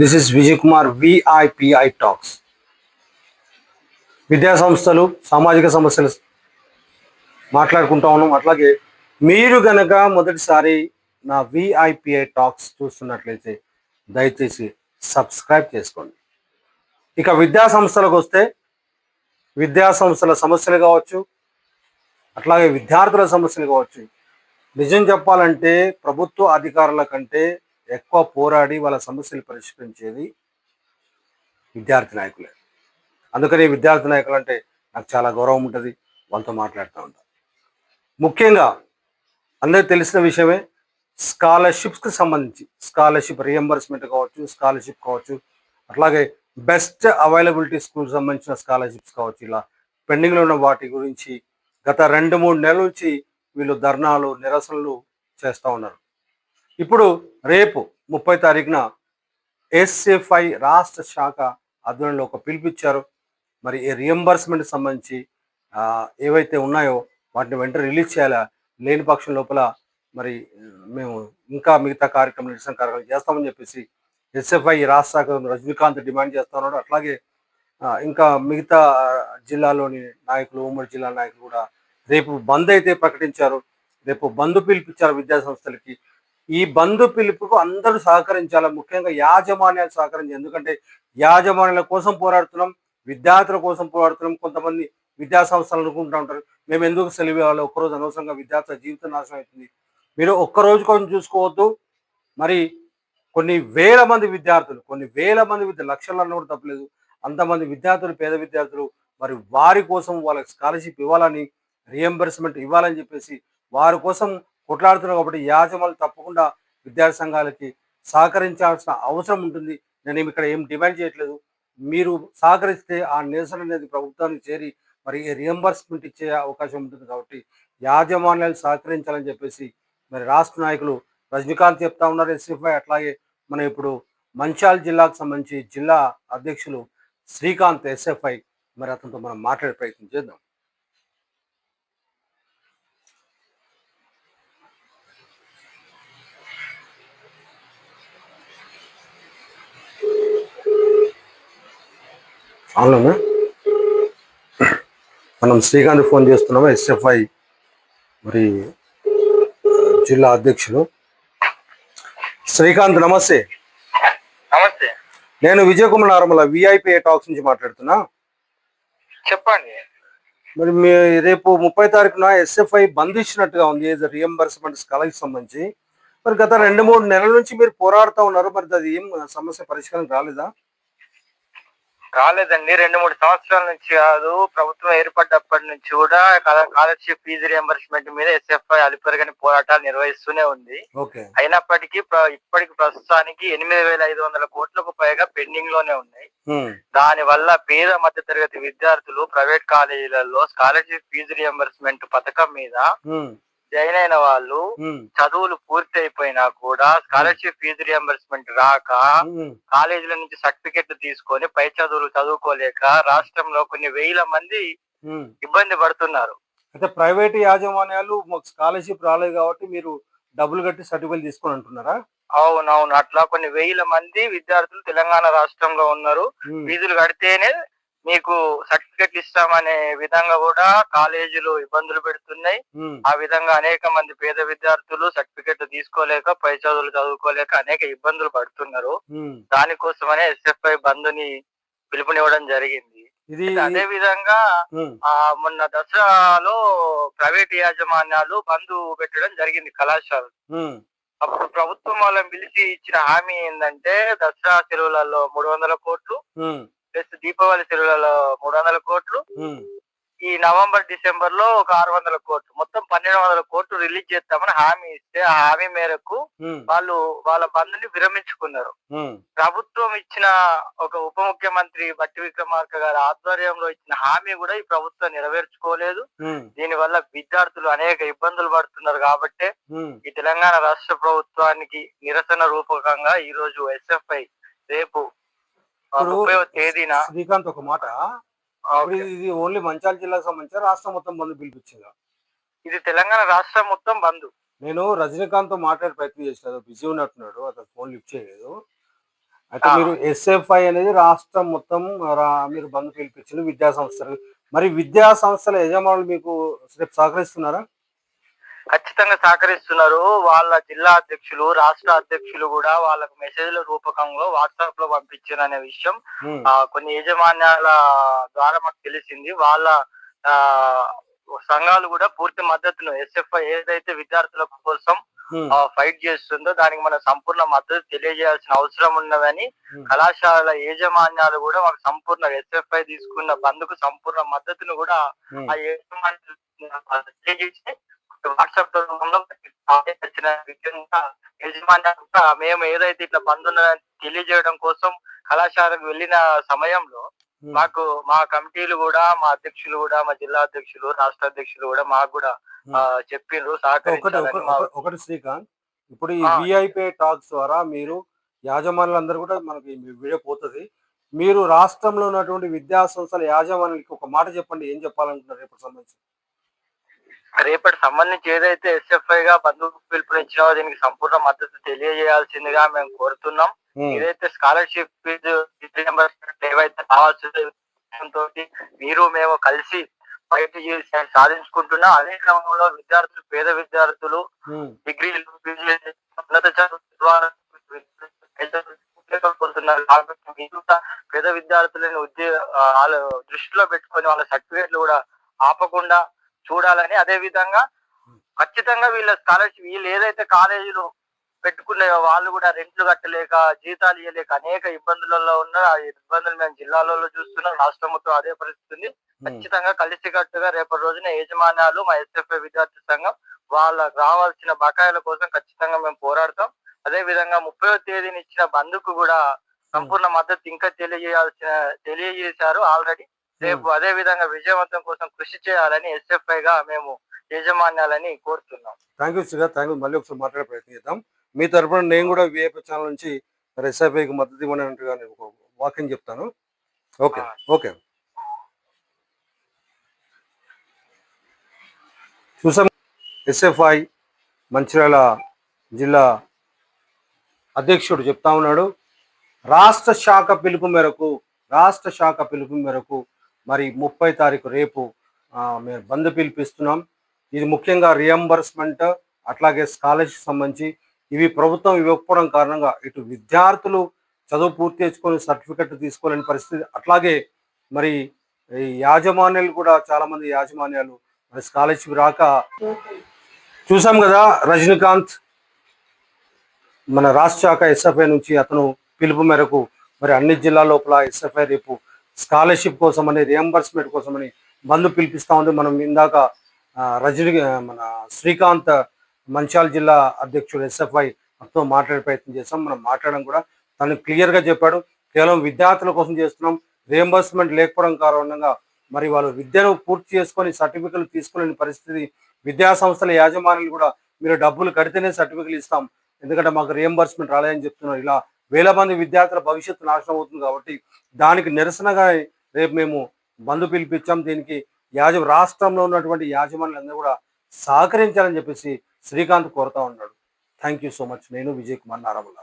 This is Vijay Kumar VIPI talks విద్యా సంస్థలు సామాజిక సమస్యలు మాట్లాడుకుంటా ఉన్నాం. అట్లాగే మీరు గనక మొదటిసారి నా విఐపిఐ టాక్స్ చూస్తున్నట్లయితే దయచేసి సబ్స్క్రైబ్ చేసుకోండి. ఇక విద్యా సంస్థలకు వస్తే విద్యా సంస్థల సమస్యలు కావచ్చు అట్లాగే విద్యార్థుల సమస్యలు కావచ్చు. నిజం చెప్పాలంటే ప్రభుత్వ అధికారుల కంటే ఎక్కువ పోరాడి వాళ్ళ సమస్యలు పరిష్కరించేది విద్యార్థి నాయకులే. అందుకని విద్యార్థి నాయకులు అంటే నాకు చాలా గౌరవం ఉంటుంది వాళ్ళతో మాట్లాడుతూ ఉంటాను ముఖ్యంగా అందరికి తెలిసిన విషయమే స్కాలర్షిప్స్కి సంబంధించి స్కాలర్షిప్ రియంబర్స్మెంట్ కావచ్చు స్కాలర్షిప్ కావచ్చు అట్లాగే బెస్ట్ అవైలబిలిటీ స్కూల్ సంబంధించిన స్కాలర్షిప్స్ కావచ్చు ఇలా పెండింగ్లో ఉన్న వాటి గురించి గత రెండు మూడు నెలల నుంచి వీళ్ళు ధర్నాలు నిరసనలు చేస్తూ ఉన్నారు. ఇప్పుడు రేపు ముప్పై తారీఖున ఎస్ఎఫ్ఐ రాష్ట్ర శాఖ ఆధ్వర్యంలో ఒక పిలిపిచ్చారు మరి ఈ రియంబర్స్మెంట్ సంబంధించి ఏవైతే ఉన్నాయో వాటిని వెంటనే రిలీజ్ చేయాలా? లేని పక్షం లోపల మరి మేము ఇంకా మిగతా కార్యక్రమం నిరసన కార్యక్రమం చేస్తామని చెప్పేసి ఎస్ఎఫ్ఐ రాష్ట్ర శాఖ రజనీకాంత్ డిమాండ్ చేస్తా ఉన్నాడు. అట్లాగే ఇంకా మిగతా జిల్లాలోని నాయకులు ఉమ్మడి జిల్లా నాయకులు కూడా రేపు బంద్ అయితే ప్రకటించారు. రేపు బంద్ పిలిపించారు విద్యా సంస్థలకి ఈ బంధు పిలుపుకు అందరూ సహకరించాలి? ముఖ్యంగా యాజమాన్యాలు సహకరించాలి ఎందుకంటే యాజమాన్యాల కోసం పోరాడుతున్నాం విద్యార్థుల కోసం పోరాడుతున్నాం కొంతమంది విద్యా సంస్థలు అనుకుంటూ ఉంటారు. మేము ఎందుకు సెలవు ఇవ్వాలి? ఒక్కరోజు అనవసరంగా విద్యార్థుల జీవితం నాశనం అవుతుంది. మీరు ఒక్కరోజు కోసం చూసుకోవద్దు. మరి కొన్ని వేల మంది విద్యార్థులు కొన్ని వేల మంది విద్య లక్షలు అన్న కూడా తప్పలేదు. అంతమంది విద్యార్థులు పేద విద్యార్థులు మరి వారి కోసం వాళ్ళకి స్కాలర్షిప్ ఇవ్వాలని రియంబర్స్మెంట్ ఇవ్వాలని చెప్పేసి వారి కోసం కొట్లాడుతున్నారు కాబట్టి యాజమాన్యాలు తప్పకుండా విద్యార్థి సంఘాలకి సహకరించాల్సిన అవసరం ఉంటుంది. నేను ఇక్కడ ఏం డిమాండ్ చేయట్లేదు. మీరు సహకరిస్తే ఆ నిరసన అనేది ప్రభుత్వానికి చేరి మరి రియంబర్స్మెంట్ ఇచ్చే అవకాశం ఉంటుంది కాబట్టి యాజమాన్యాలు సహకరించాలని చెప్పేసి మరి రాష్ట్ర నాయకులు రజనీకాంత్ చెప్తా ఉన్నారు. ఎస్ఎఫ్ఐ అట్లాగే మనం ఇప్పుడు మంచాల్ జిల్లాకు సంబంధించి జిల్లా అధ్యక్షులు శ్రీకాంత్ ఎస్ఎఫ్ఐ మరి అతనితో మనం మాట్లాడే ప్రయత్నం చేద్దాం. అవునా మనం శ్రీకాంత్ ఫోన్ చేస్తున్నాము? ఎస్ఎఫ్ఐ మరి జిల్లా అధ్యక్షులు. శ్రీకాంత్ నమస్తే. నమస్తే. నేను Vijay Kumar normal VIP talks నుంచి మాట్లాడుతున్నా? చెప్పండి. మరి మీ రేపు ముప్పై తారీఖున ఎస్ఎఫ్ఐ బంద్ ఇచ్చినట్టుగా ఉంది రియంబర్స్మెంట్ స్కాలర్కి సంబంధించి. మరి గత రెండు మూడు నెలల నుంచి మీరు పోరాడుతూ ఉన్నారు మరి అది ఏం సమస్య పరిష్కారం రాలేదా? కాలేదండి రెండు మూడు సంవత్సరాల నుంచి కాదు ప్రభుత్వం ఏర్పడ్డప్పటి నుంచి కూడా స్కాలర్షిప్ ఫీజు రియంబర్స్మెంట్ మీద ఎస్ఎఫ్ఐ అలిపెరగని పోరాటాలు నిర్వహిస్తూనే ఉంది. అయినప్పటికీ ఇప్పటికి ప్రస్తుతానికి ఎనిమిది వేల ఐదు వందల కోట్లకు పైగా పెండింగ్లోనే ఉన్నాయి. దాని వల్ల పేద మధ్య తరగతి విద్యార్థులు ప్రైవేట్ కాలేజీలలో స్కాలర్షిప్ ఫీజు రియంబర్స్మెంట్ పథకం మీద జాయిన్ అయిన వాళ్ళు చదువులు పూర్తి అయిపోయినా కూడా స్కాలర్షిప్ ఫీజు రియంబర్స్మెంట్ రాక కాలేజీల నుంచి సర్టిఫికెట్లు తీసుకొని పై చదువులు చదువుకోలేక రాష్ట్రంలో కొన్ని వేల మంది. ఇబ్బంది పడుతున్నారు. అయితే ప్రైవేట్ యాజమాన్యాలు మాకు స్కాలర్షిప్ రాలేదు కాబట్టి మీరు డబ్బులు కట్టి సర్టిఫికేట్ తీసుకొని అంటున్నారా? అవునవును అట్లా కొన్ని వేల మంది విద్యార్థులు తెలంగాణ రాష్ట్రంలో ఉన్నారు. ఫీజులు కడితేనే మీకు సర్టిఫికెట్లు ఇస్తామనే విధంగా కూడా కాలేజీలు ఇబ్బందులు పెడుతున్నాయి. ఆ విధంగా అనేక మంది పేద విద్యార్థులు సర్టిఫికెట్లు తీసుకోలేక పై చదువులు చదువుకోలేక అనేక ఇబ్బందులు పడుతున్నారు. దానికోసమనే ఎస్ఎఫ్ఐ బంధుని పిలుపునివ్వడం జరిగింది. అదే విధంగా ఆ మొన్న దసరాలో ప్రైవేట్ యాజమాన్యాలు బంధు పెట్టడం జరిగింది కళాశాల. అప్పుడు ప్రభుత్వం వాళ్ళని పిలిచి ఇచ్చిన హామీ ఏంటంటే దసరా సెలవులలో మూడు వందల కోట్లు ప్లస్ దీపావళి సెలవులలో మూడు వందల కోట్లు ఈ నవంబర్ డిసెంబర్లో ఒక ఆరు వందల కోట్లు. మొత్తం పన్నెండు వందల కోట్లు రిలీజ్ చేస్తామని హామీ ఇస్తే ఆ హామీ మేరకు వాళ్ళు వాళ్ళ బంధుని విరమించుకున్నారు. ప్రభుత్వం ఇచ్చిన ఒక ఉప ముఖ్యమంత్రి బట్టి విక్రమార్క గారి ఆధ్వర్యంలో ఇచ్చిన హామీ కూడా ఈ ప్రభుత్వం నెరవేర్చుకోలేదు. దీని వల్ల విద్యార్థులు అనేక ఇబ్బందులు పడుతున్నారు కాబట్టి. ఈ తెలంగాణ రాష్ట్ర ప్రభుత్వానికి నిరసన రూపకంగా ఈ రోజు ఎస్ఎఫ్ఐ రేపు ముప్పైవ తేదీన శ్రీకాంత్ ఒక మాట. ఇది ఓన్లీ మంచాల జిల్లాకు సంబంధించి రాష్ట్రం మొత్తం బంద్ పిలిపించిందా. ఇది తెలంగాణ రాష్ట్రం మొత్తం బంద్. నేను రజనీకాంత్తో మాట్లాడే ప్రయత్నం చేసిన బిజీ ఉన్నట్టున్నాడు. అతను ఫోన్ లిఫ్ట్ చేయలేదు. అయితే. మీరు ఎస్ఎఫ్ఐ అనేది రాష్ట్రం మొత్తం మీరు బంద్ పిలిపించారు విద్యా సంస్థలు. మరి విద్యా సంస్థల యజమానులు మీకు రేపు సహకరిస్తున్నారా? ఖచ్చితంగా సహకరిస్తున్నారు వాళ్ళ జిల్లా అధ్యక్షులు రాష్ట్ర అధ్యక్షులు కూడా వాళ్ళకు మెసేజ్ల రూపకంలో వాట్సాప్లో పంపించారు అనే విషయం కొన్ని యాజమాన్యాల ద్వారా మాకు తెలిసింది వాళ్ళ సంఘాలు కూడా పూర్తి మద్దతును ఎస్ఎఫ్ఐ ఏదైతే విద్యార్థుల కోసం ఫైట్ చేస్తుందో దానికి మన సంపూర్ణ మద్దతు తెలియజేయాల్సిన అవసరం ఉన్నదని. కళాశాల యాజమాన్యాలు కూడా మాకు సంపూర్ణ ఎస్ఎఫ్ఐ తీసుకున్న బంద్కు సంపూర్ణ మద్దతును కూడా. ఆ యాజమాన్యాలు తెలియజేసి వాట్సాప్ రూపంలో వచ్చిన విధంగా యాజమాన్యాలు కూడా మేము ఏదైతే ఇట్లా బంద్ ఉన్నదని తెలియజేయడం కోసం కళాశాలకు వెళ్ళిన సమయంలో. మాకు మా కమిటీలు కూడా మా అధ్యక్షులు కూడా మా జిల్లా అధ్యక్షులు రాష్ట్ర అధ్యక్షులు కూడా మాకు కూడా చెప్పిండ్రు ఒకటి సహకరించాలని ఒకటి- శ్రీకాంత్ ఇప్పుడు ఈ. విఐపి టాక్స్ ద్వారా మీరు యాజమాన్యులందరూ కూడా మనకి వీడియో పోతుంది మీరు రాష్ట్రంలో ఉన్నటువంటి విద్యా సంస్థల యాజమాన్యులకి ఒక మాట చెప్పండి ఏం చెప్పాలనుకుంటున్నారు రేపు సంబంధించి రేపటి సంబంధించి ఏదైతే ఎస్ఎఫ్ఐ గా బంధువు పిలుపునిచ్చినావో దీనికి సంపూర్ణ మద్దతు తెలియజేయాల్సిందిగా మేము కోరుతున్నాం. ఏదైతే స్కాలర్షిప్ ఫీజు ఏవైతే కావాల్సిందో మీరు మేము కలిసి బయట సాధించుకుంటున్నా. అదే క్రమంలో విద్యార్థులు పేద విద్యార్థులు డిగ్రీలు ఉన్నత కూడా పేద విద్యార్థులను ఉద్యోగ దృష్టిలో పెట్టుకొని వాళ్ళ సర్టిఫికేట్లు కూడా ఆపకుండా చూడాలని అదే విధంగా ఖచ్చితంగా వీళ్ళ స్కాలర్షిప్ వీళ్ళు ఏదైతే కాలేజీలు పెట్టుకున్నాయో వాళ్ళు కూడా రెంట్లు కట్టలేక జీతాలు ఇవ్వలేక అనేక ఇబ్బందులలో ఉన్నారు. ఆ ఇబ్బందులు మేము జిల్లాలలో చూస్తున్నాం. రాష్ట్రం మొత్తం అదే పరిస్థితి. ఖచ్చితంగా కలిసికట్టుగా రేపటి రోజున యాజమాన్యాలు మా ఎస్ఎఫ్ఐ విద్యార్థి సంఘం వాళ్ళకు రావాల్సిన బకాయిల కోసం ఖచ్చితంగా మేము పోరాడతాం. అదే విధంగా ముప్పై తేదీని ఇచ్చిన బంధుకు కూడా సంపూర్ణ మద్దతు ఇంకా తెలియజేయాల్సిన తెలియజేశారు ఆల్రెడీ. రేపు అదే విధంగా విజయవంతం కోసం కృషి చేయాలని ఎస్ఎఫ్ఐ గా మేము యాజమాన్యాలని కోరుతున్నాం. Thank you Srikanth thank you మళ్ళీ ఒకసారి మాట్లాడే ప్రయత్నం చేద్దాం. మీ తరపున నేను కూడా విఐపి ఛానల్ నుంచి ఎస్ఐపికి మద్దతు ఇవ్వని అన్నట్టుగా నేను ఒక వాక్యం చెప్తాను. ఓకే. ఓకే చూసాం ఎస్ఎఫ్ఐ మంచిర్యాల జిల్లా అధ్యక్షుడు చెప్తా ఉన్నాడు. రాష్ట్ర శాఖ పిలుపు మేరకు రాష్ట్ర శాఖ పిలుపు మేరకు మరి ముప్పై తారీఖు రేపు మేము బంద్ పిలిపిస్తున్నాం. ఇది ముఖ్యంగా రియంబర్స్మెంట్ అట్లాగే స్కాలర్షిప్ సంబంధించి ఇవి ప్రభుత్వం ఇవ్వకపోవడం కారణంగా ఇటు విద్యార్థులు చదువు పూర్తి చేసుకొని సర్టిఫికెట్ తీసుకోలేని పరిస్థితి. అట్లాగే మరి ఈ యాజమాన్యాలు కూడా చాలా మంది యాజమాన్యాలు మరి స్కాలర్షిప్ రాక చూసాం కదా రజనీకాంత్ మన రాష్ట్ర శాఖ ఎస్ఎఫ్ఐ నుంచి అతను పిలుపు మేరకు మరి అన్ని జిల్లా లోపల ఎస్ఎఫ్ఐ రేపు స్కాలర్షిప్ కోసమని రియంబర్స్మెంట్ కోసమని బంద్ పిలిపిస్తా ఉంది. మనం ఇందాక ఆ, రజనీ మన శ్రీకాంత్ మంచాల్ జిల్లా అధ్యక్షుడు ఎస్ఎఫ్ఐ తో మాట్లాడే ప్రయత్నం చేస్తాం మనం మాట్లాడడం కూడా తను క్లియర్గా చెప్పాడు. కేవలం విద్యార్థుల కోసం చేస్తున్నాం. రియంబర్స్మెంట్ లేకపోవడం కారణంగా మరి వాళ్ళు విద్యను పూర్తి చేసుకొని సర్టిఫికెట్లు తీసుకోలేని పరిస్థితి విద్యా సంస్థల యాజమాన్యాలు కూడా మీరు డబ్బులు కడితేనే సర్టిఫికెట్లు ఇస్తాం. ఎందుకంటే మాకు రియంబర్స్మెంట్ రాలేదని చెప్తున్నారు. ఇలా వేల మంది విద్యార్థుల భవిష్యత్తు నాశనం అవుతుంది కాబట్టి దానికి నిరసనగా రేపు మేము బంధు పిలిపించాం. దీనికి యాజ రాష్ట్రంలో ఉన్నటువంటి యాజమాన్యులందరూ కూడా సహకరించాలని చెప్పేసి శ్రీకాంత్ కోరుతా ఉన్నాడు. థ్యాంక్ యూ సో మచ్ నేను విజయ్ కుమార్ నారమల్ల.